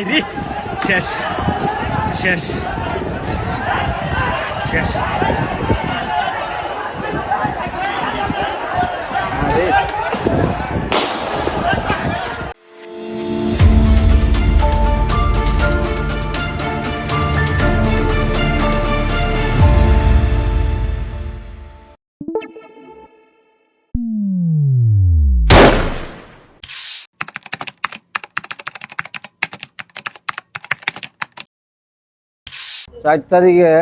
High রে শেষ শেষ শেষ চার তারিখে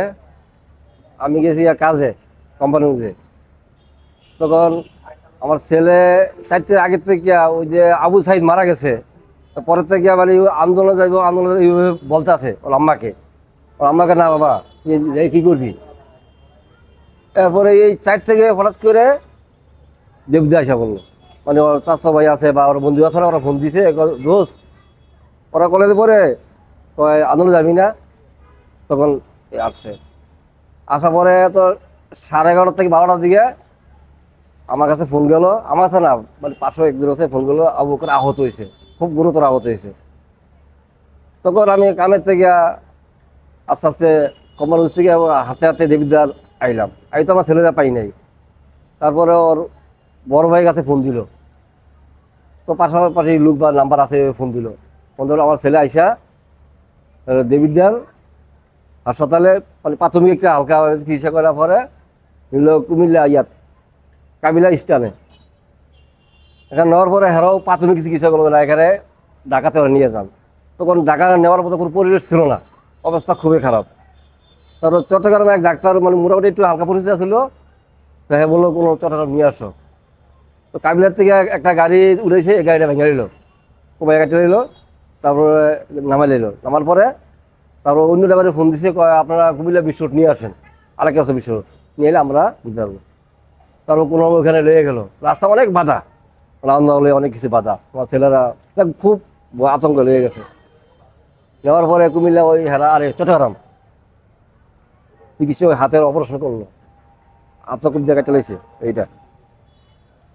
আমি গেছি কাজে কোম্পানিতে তখন আমার ছেলে চার তারিখ আগের থেকে ওই যে আবু সাইদ মারা গেছে পরের থেকে মানে আন্দোলনে যাইব, আন্দোলনে এইভাবে বলতে আছে ওর আম্মাকে। ওর আম্মাকে, না বাবা কী করবি? এরপরে এই চার থেকে হঠাৎ করে দেবদা আসা বলল। মানে ওর চাষা ভাই আছে বা ওর বন্ধু আছে না, ওরা ফোন দিছে দোষ ওরা কলেজে পরে আন্দোলন যাবি না? তখন আসছে। আসার পরে তো সাড়ে এগারোটা থেকে বারোটার দিকে আমার কাছে ফোন গেল। আমার কাছে না মানে পাঁচশো একজন আছে ফোন গেলো আবু করে আহত হয়েছে। খুব গুরুতর আহত হয়েছে। তখন আমি কামের থেকে আস্তে আস্তে কম্পানি থেকে হাতে হাতে দেবিদার আইলাম। আই তো আমার ছেলেরা পাই নাই। তারপরে ওর বড় ভাইয়ের কাছে ফোন দিল। তো পাশাপাশি লোক বা নাম্বার আছে ফোন দিল। ফোন দিল আমার ছেলে আইসা আহ, দেবিদ্যার হাসপাতালে মানে প্রাথমিক একটা হালকা চিকিৎসা করার পরে কুমিল্লা ইয়াত, কাবিলা স্টানে এখানে নেওয়ার পরে হেরাও প্রাথমিক চিকিৎসা করব না, এখানে ঢাকাতে ওরা নিয়ে যান। তখন ঢাকা নেওয়ার মতো কোনো পরিবেশ ছিল না, অবস্থা খুবই খারাপ। তারপর চট্টগ্রামে এক ডাক্তার মানে মোটামুটি একটু হালকা পরিস্থিতি ছিল, তো হ্যাঁ বলল, কোনো চট্টগ্রাম নিয়ে আসো। তো কাবিলার থেকে একটা গাড়ি উড়েছে, এই গাড়িটা ভেঙে নিল কোবাই গাড়িটা নিল, তারপরে নামাই নিল নামার পরে তারপর অন্য ড্রাইভারে ফোন দিছে, কয়, আপনারা কুমিল্লা বিশ্বট নিয়ে আসেন আরেক আছে বিশ্বট নিয়ে এলে আমরা বুঝতে পারব। তারপর কোনো ওখানে লেগে গেল। রাস্তা অনেক বাধা রান্না হলে অনেক কিছু বাধা। আমার ছেলেরা খুব আতঙ্ক লেগে গেছে। নেওয়ার পরে কুমিল্লা ওই হেরা, আরে চট্টগ্রাম। চিকিৎসা ওই হাতের অপারেশন করল। আতঙ্ক জায়গায় চালাইছে এইটা।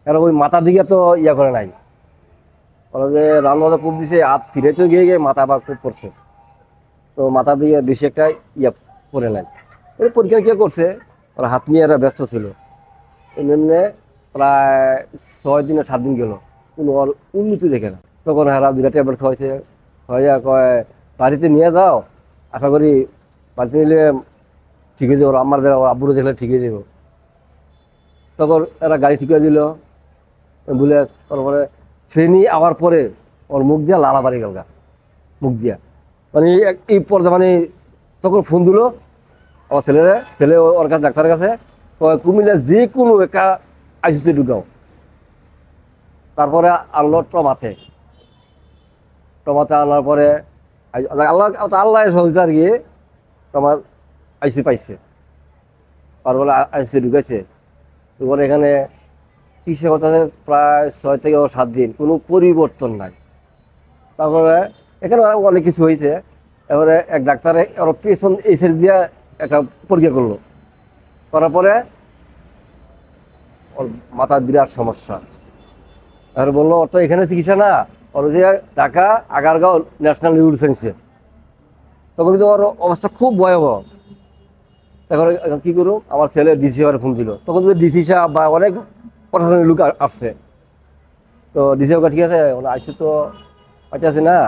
আর ওই মাথার দিকে তো ইয়া করে নাই। বলে যে, রান্না কূপ দিছে, হাত ফিরে তো গিয়ে গিয়ে মাথা আবার কূপ পড়ছে। তো মাথা দিয়ে বেশি একটা ইয়া পড়ে নাই ওই পরীক্ষা কে করছে? ওরা হাত নিয়ে এরা ব্যস্ত ছিল। এমনি প্রায় ছয় দিনে সাত দিন গেল। কোনো উন্নতি দেখে না। তখন হারা দুটা ট্যাবলেট খাওয়াইছে। খাওয়াইয়া কয়, বাড়িতে নিয়ে যাও। আশা করি বাড়িতে নিলে ঠিক হয়ে যাবে। আমার ওর আব্বুরে দেখলে ঠিক হয়ে যাবে। তখন এরা গাড়ি ঠিক দিল। বলে তারপরে ফেনি আওয়ার পরে ওর মুখ দিয়া লালা বাড়ি গেল মুখ দিয়া। মানে এই পর্যায়ে মানে তখন ফোন দিল, আমার ছেলেরা, ছেলে ওর কাছে, ডাক্তারের কাছে কুমিল্লা যে কোনো একটা আইসিতে ঢুকাও। তারপরে আনলো টমাতে টমাতে আনার পরে আল্লাহ আল্লাহ সহযোগিতা আর কি তোমার আইসি পাইছে। তারপরে আইসি ঢুকাইছে। এবার এখানে চিকিৎসা করতে প্রায় ছয় থেকে সাত দিন, কোনো পরিবর্তন নাই। তারপরে এখানে অনেক কিছু হয়েছে। এবারে এক ডাক্তারে ওর পেছন এই সাইড দিয়ে একটা পরীক্ষা করল। করার পরে ওর মাথার বিরাট সমস্যা। আর বলল ওর তো এখানে চিকিৎসা না। ওর যে ঢাকা, আগারগাঁও ন্যাশনাল নিউরো সায়েন্সে তখন কিন্তু ওর অবস্থা খুব ভয়াবহ। এখন কী করুন আমার ছেলে ডিসি আবার ফোন দিল। তখন যদি ডিসি সাহেব বা অনেক প্রশাসনিক লোক আসছে। তো ডিসি সাহেব ঠিক আছে আইসি তো পাইতেছে না।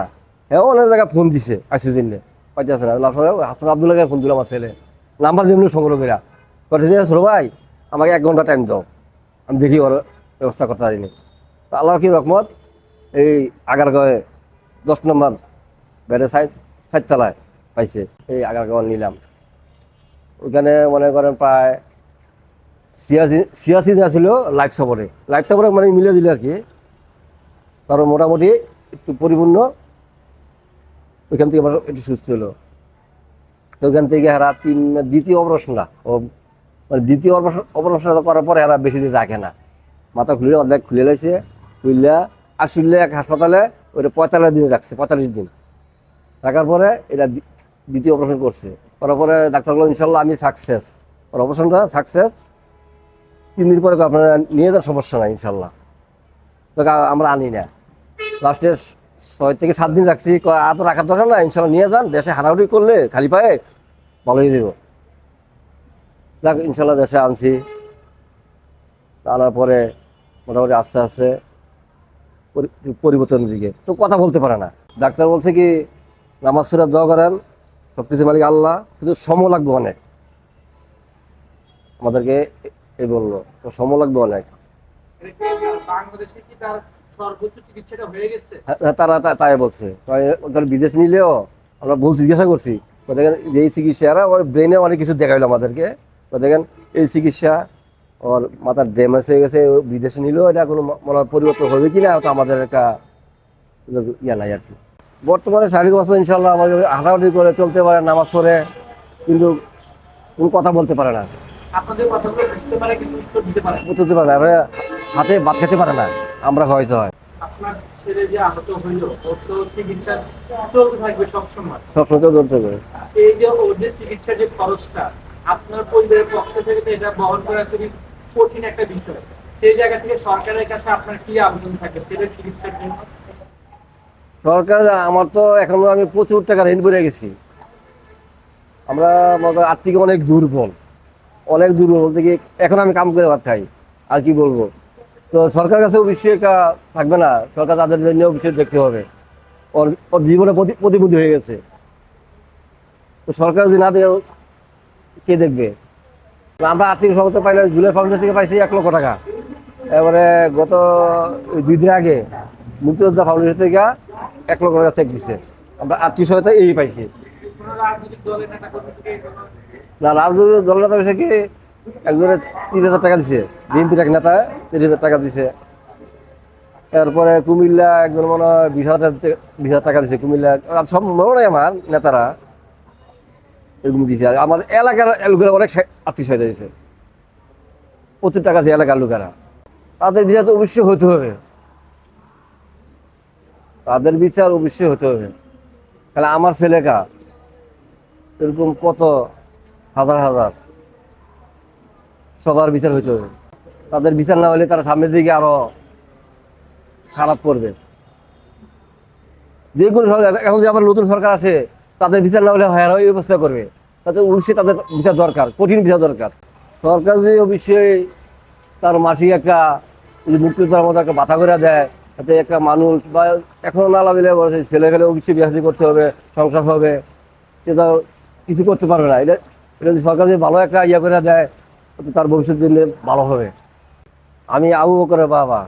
হ্যাঁ অনেক জায়গায় ফোন দিছে আইসি জন্য। পাইতেছে না। হাসান আবদুল্লাহকে ফোন দিল আমার ছেলে। নাম্বার দিল সংগ্রহ করে কথা যে, ছোটো ভাই, আমাকে এক ঘণ্টা টাইম দাও। আমি দেখি ওর ব্যবস্থা করতে পারিনি। আল্লাহর কি রকমত এই আগারগাঁয়ে দশ নম্বর বেড়ে সাইড সাইড চালায় পাইছে, এই আগারগাঁও নিলাম। ওখানে মনে করেন প্রায় ছিয়াশি ছিয়াশি দিন ছিল লাইফ সাপোর্টে লাইফ সাপোর্টে মানে মিলে দিল আর কি। তারপর মোটামুটি একটু পরিপূর্ণ ওইখান থেকে আবার একটু সুস্থ হলো। তো ওইখান থেকে এরা তিন, দ্বিতীয় অপারেশনটা, ও মানে দ্বিতীয় অপারেশনটা করার পরে এরা বেশি দিন রাখে না। মাথা খুলে, অর্ধেক খুলে লাইছে খুললে আসলে এক হাসপাতালে ওইটা পঁয়তাল্লিশ দিন রাখছে, পঁয়তাল্লিশ দিন। রাখার পরে এটা দ্বিতীয় অপারেশন করছে। করার পরে ডাক্তার বলল ইনশাল্লাহ আমি সাকসেস ওর অপারেশনটা সাকসেস তিন দিন পরে আপনারা নিয়ে যাওয়ার সমস্যা নাই ইনশাল্লাহ তো কা- আমরা আনি না। লাস্টে ছয় থেকে সাত দিন রাখছি আর রাখার দরকার না ইনশাল্লাহ নিয়ে যান, দেশে হাঁটাহাঁটি করলে খালি পায়ে ভালো হয়ে যাব যাক, ইনশাল্লাহ দেশে আনছি। আনার পরে মোটামুটি আস্তে আস্তে পরিবর্তনের দিকে। তো কথা বলতে পারে না। ডাক্তার বলছে কি, নামাজ ফেরার দোয়া করেন সব কিছু মালিক আল্লাহ, কিন্তু সময় লাগবে অনেক। আমাদেরকে এই বলল, তো সময় লাগবে অনেক। হয়ে হ্যাঁ, তারা তাই বলছে। বিদেশ নিলেও আমরা ভুল জিজ্ঞাসা করছি। দেখেন এই চিকিৎসারা ওর ব্রেনে অনেক কিছু দেখাইলো আমাদেরকে। তো দেখেন এই চিকিৎসা ওর মাথার ড্যামেজ হয়ে গেছে বিদেশে নিলেও এটা কোনো মনে পরিবর্তন হবে কি না তো আমাদের একটা ইয়া নাই আর কি। বর্তমানে শারীরিক অবস্থা ইনশাল্লাহ আমাদের হাঁটাহাঁটি করে চলতে পারে নামাজ পড়ে কিন্তু কোনো কথা বলতে পারে না। আপনাদের কথাগুলো বুঝতে পারে কিন্তু উত্তর দিতে পারে না। বুঝতে পারে না এবারে হাতে ভাত খেতে পারে না। আমরা হয়তো হয়। চলতে থাকবে এই যে যে খরচটা আপনার পরিবারের পক্ষ থেকে তো এটা বহন করা খুবই কঠিন একটা বিষয়। সেই জায়গা থেকে সরকারের কাছে আপনার কি আবেদন থাকে ছেলের চিকিৎসার জন্য? সরকার আমার তো এখনও আমি প্রচুর টাকা ঋণ করে গেছি। আমরা আর্থিক অনেক দুর্বল। অনেক দুর্বল বলতে কি এখন আমি কাম করে ভাত খাই। আর কি বলব? তো সরকার কাছে বেশি একটা থাকবে না। সরকার তাদের জন্য বিষয় দেখতে হবে। ওর ওর জীবনে প্রতি- প্রতিবন্ধী হয়ে গেছে। তো সরকার যদি না দেয়, কে দেখবে? আমরা আর্থিক সহায়তা পাইলে জুলাই ফাউন্ডেশন থেকে পাইছি এক লক্ষ টাকা। এবারে গত দুই দিন আগে মুক্তিযোদ্ধা ফাউন্ডেশন থেকে এক লক্ষ টাকা চেক দিছে। আমরা আর্থিক সহায়তা এই পাইছি। কোনো রাজনৈতিক দলের নেতা না কি? একজনে তিন হাজার টাকা দিছে। বিএনপির এক নেতা তিন হাজার টাকা দিছে। তারপরে কুমিল্লা একজন মনে হয় বিশ হাজার বিশ হাজার টাকা দিছে কুমিল্লা। সব মনে নাই আমার নেতারা এরকম দিছে। আর আমাদের এলাকার লোকেরা অনেক আর্থিক সহায়তা দিছে। প্রচুর টাকা আছে এলাকার লোকেরা। তাদের বিচার তো অবশ্যই হতে হবে। তাদের বিচার অবশ্যই হতে হবে। তাহলে আমার ছেলেকা এরকম কত? হাজার হাজার। সবার বিচার হইতে হবে। তাদের বিচার না হলে তারা সামনের দিকে আরও খারাপ করবে। যে কোনো এখন যে আবার নতুন সরকার আছে, তাদের বিচার না হলে হয়রানি ব্যবস্থা করবে। তাতে অবশ্যই তাদের বিচার দরকার, কঠিন বিচার দরকার। সরকার যদি অবশ্যই তার মাসিক একটা যদি মুক্তি মুক্তিযোদ্ধার মতো একটা বাধা করে দেয়, তাতে একটা মানুষ বা এখনও না লাগলে ছেলে ফেলে অবশ্যই বিয়ে করতে হবে, সংসার হবে, সে তো কিছু করতে পারবে না। এটা এটা যদি সরকার যদি ভালো একটা ইয়ে করে দেয় তার ভবিষ্যৎ দিনে ভালো হবে। আমি আবু বকরের বাবা।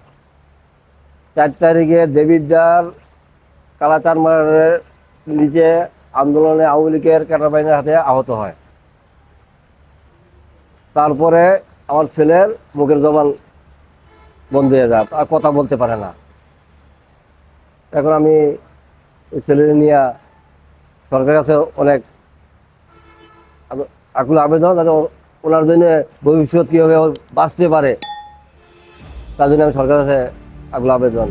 চার তারিখে দেবিদ্দার কালাচার মারের নিচে আন্দোলনে আওয়ামী লীগের ক্যাডার বাহিনীর হাতে আহত হয়। তারপরে আমার ছেলের মুখের জবান বন্ধ হয়ে যায়, আর কথা বলতে পারে না। এখন আমি ছেলের নিয়ে সরকারের কাছে অনেক আকুল আবেদন ওনার জন্য ভবিষ্যৎ কীভাবে বাঁচতে পারে তার জন্য আমি সরকারের কাছে আগুলো আবেদন।